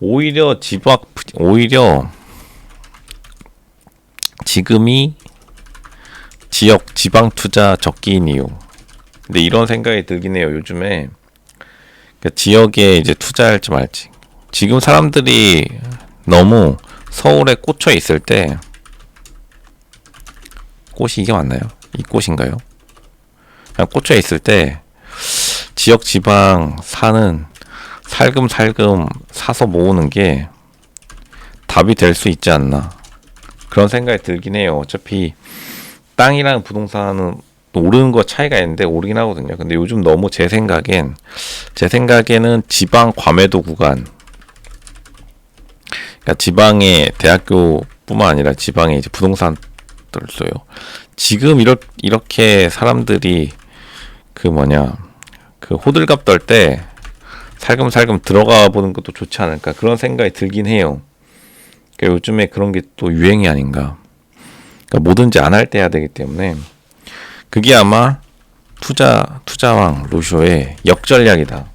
오히려 지박 오히려 지금이 지역 지방 투자 적기인 이유. 근데 이런 생각이 들긴 해요. 요즘에 그러니까 지역에 이제 투자할지 말지. 지금 사람들이 너무 서울에 꽂혀 있을 때 꽃이 이게 맞나요? 이 꽃인가요? 그냥 꽂혀 있을 때 지역 지방 사는 살금살금 사서 모으는 게 답이 될 수 있지 않나 그런 생각이 들긴 해요. 어차피 땅이랑 부동산은 또 오르는 거 차이가 있는데 오르긴 하거든요. 근데 요즘 너무 제 생각엔 제 생각에는 지방 과매도 구간 그러니까 지방의 대학교뿐만 아니라 지방의 이제 부동산들도요. 지금 이렇, 이렇게 사람들이 그 뭐냐 그 호들갑 떨 때 살금살금 들어가 보는 것도 좋지 않을까 그런 생각이 들긴 해요. 그러니까 요즘에 그런 게 또 유행이 아닌가. 그러니까 뭐든지 안 할 때 해야 되기 때문에 그게 아마 투자 투자왕 로쇼의 역전략이다.